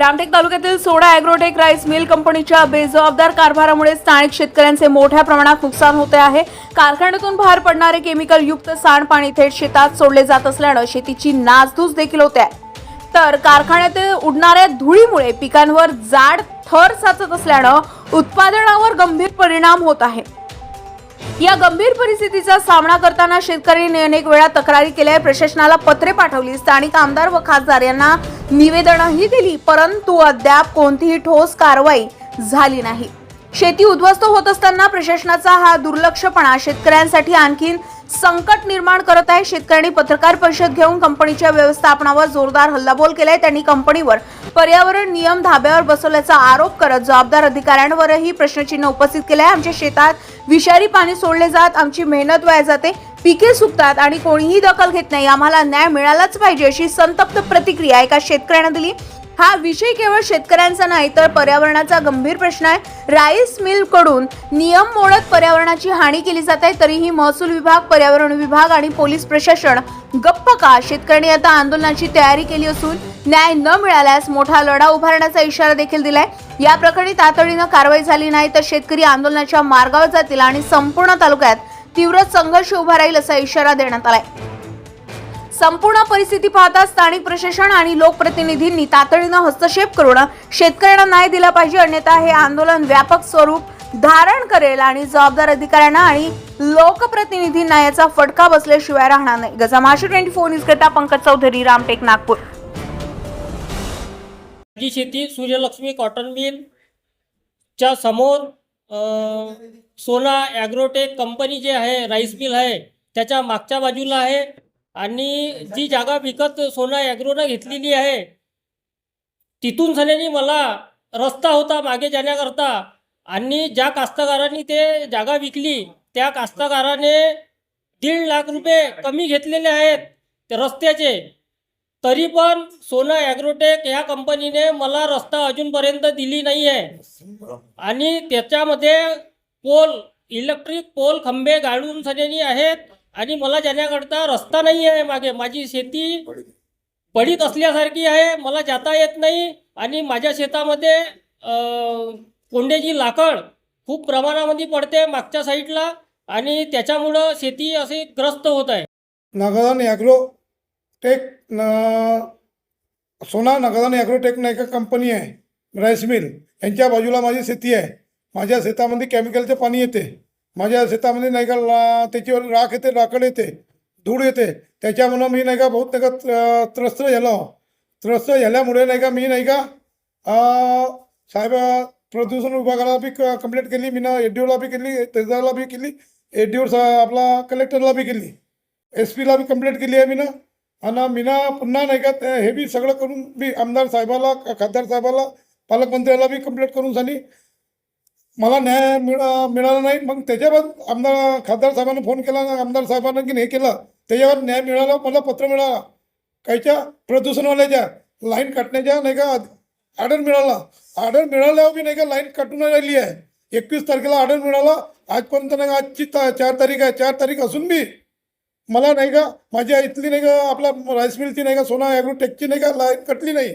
रामटेक तालुक्यातील सोडा अॅग्रोटेक rice mill कंपनीच्या बेजबाबदार कारभारामुळे स्थानिक शेतकऱ्यांचे मोठ्या प्रमाणात नुकसान होते आहे कारखान्यातून बाहेर पडणारे केमिकल युक्त सांडपाणी थेट शेतात सोडले जात असल्यानं शेतीची नासधूस देखील होते आहे. तर कारखान्यातील उडणाऱ्या धुळीमुळे पिकांवर जाड थर साचत असल्यानं उत्पादनावर गंभीर परिणाम होत आहे या गंभीर परिस्थितीचा सामना करताना शेतकऱ्यांनी अनेक वेळा तक्रारी केल्या. प्रशासनाला पत्रे पाठवली. स्थानिक आमदार व खासदार यांना निवेदनही दिली. परंतु अद्याप कोणतीही ठोस कारवाई झाली नाही. शेती उद्ध्वस्त होत असताना प्रशासनाचा हा दुर्लक्षपणा शेतकऱ्यांसाठी आणखीन संकट निर्माण करत आहे. शेतकऱ्यांनी पत्रकार परिषद घेऊन कंपनीच्या व्यवस्थापनावर जोरदार हल्लाबोल केलाय. त्यांनी कंपनीवर पर्यावरण नियम धाब्यावर बसवल्याचा आरोप करत जबाबदार अधिकाऱ्यांवरही प्रश्नचिन्ह उपस्थित केले आहे आमच्या शेतात विषारी पाणी सोडले जात आमची मेहनत वाया जाते पिके सुकतात आणि कोणीही दखल घेत नाही. आम्हाला न्याय मिळालाच पाहिजे अशी संतप्त प्रतिक्रिया एका शेतकऱ्यानं दिली. हा विषय केवळ शेतकऱ्यांचा नाही तर पर्यावरणाचा गंभीर प्रश्न आहे. राईस मिलकडून नियम मोडत पर्यावरणाची हानी केली जात आहे तरीही महसूल विभाग पर्यावरण विभाग आणि पोलीस प्रशासन गप्प का? शेतकऱ्यांनी आता आंदोलनाची तयारी केली असून न्याय न मिळाल्यास मोठा लढा उभारण्याचा इशारा देखील दिलाय. या प्रकरणी तातडीनं कारवाई झाली नाही तर शेतकरी आंदोलनाच्या मार्गावर जातील आणि संपूर्ण तालुक्यात तीव्र संघर्ष उभा राहील असा इशारा देण्यात आलाय. संपूर्ण परिस्थिती पाहता स्थानिक प्रशासन आणि लोकप्रतिनिधींनी तातडीनं हस्तक्षेप करून शेतकऱ्यांना न्याय दिला पाहिजे. अन्यथा हे आंदोलन व्यापक स्वरूप धारण करेल आणि जबाबदार अधिकाऱ्यांना आणि लोकप्रतिनिधींना याचा फटका बसल्याशिवाय राहणार नाही. गजा ट्वेंटी फोर न्यूज करता पंकज चौधरी रामटेक नागपूर. जी शेती सूर्यलक्ष्मी कॉटन मिल च्या समोर सोना ॲग्रोटेक कंपनी जे आहे राईस मिल आहे त्याच्या मागच्या बाजूला आहे. आणि जी जागा विकत सोना ॲग्रोनं घेतलेली आहे तिथून झाल्याने मला रस्ता होता मागे जाण्याकरता. आणि ज्या कास्तकारांनी ते जागा विकली त्या कास्तकाराने दीड लाख रुपये कमी घेतलेले आहेत ते रस्त्याचे. तरी पण सोना ॲग्रोटेक या कंपनीने मला रस्ता अजूनपर्यंत दिली नाही आहे आणि त्याच्यामध्ये पोल इलेक्ट्रिक पोल खंबे गाळून सगळ्यांनी आहेत. आणि मला जाण्याकरता रस्ता नाही आहे मागे माझी शेती पडीत असल्यासारखी आहे मला जाता येत नाही आणि माझ्या शेतामध्ये कोंड्याची लाकड खूप प्रमाणामध्ये पडते मागच्या साईडला आणि त्याच्यामुळं शेती अशी ग्रस्त होत आहे. नागदान ॲग्रो टेक न सोना नागादान ॲग्रोटेक नाही कंपनी आहे राईस मिल. यांच्या बाजूला माझी शेती आहे. माझ्या शेतामध्ये केमिकलचे पाणी येते. माझ्या शेतामध्ये नाही का त्याच्यावर राख येते राखड येते धूळ येते. त्याच्यामुळं मी नाही का बहुत नाही का त्रस्त झालो. त्रस्त झाल्यामुळे नाही का मी नाही का साहेब प्रदूषण विभागाला बी कंप्लेंट केली मी ना एच डी ओला बी केली तहसीलदारला बी केली एच डी ओ आपला कलेक्टरला बी केली. एस पीला बी कंप्लेंट केली आहे मी ना. आणि मीना पुन्हा नाही का हे बी सगळं करून बी आमदार साहेबाला खासदार साहेबाला पालकमंत्र्याला बी कंप्लेंट करून झाली. मला न्याय मिळा मिळाला नाही. मग त्याच्यावर आमदार खासदार साहेबांना फोन केला ना आमदार साहेबांना की हे केलं त्याच्यावर न्याय मिळाला मला पत्र मिळाला. कायच्या प्रदूषणवाल्याच्या लाईन काटण्याच्या नाही का ऑर्डर मिळाला. ऑर्डर मिळाल्यावर बी नाही का लाईन काटून राहिली आहे. एकवीस तारखेला ऑर्डर मिळाला. आजपर्यंत नाही का आजची ता चार तारीख आहे. चार तारीख असून बी मला नाही का माझ्या इथली नाही का आपला राईस मिलची नाही का सोना ॲग्रोटेकची नाही का लाईन कटली नाही.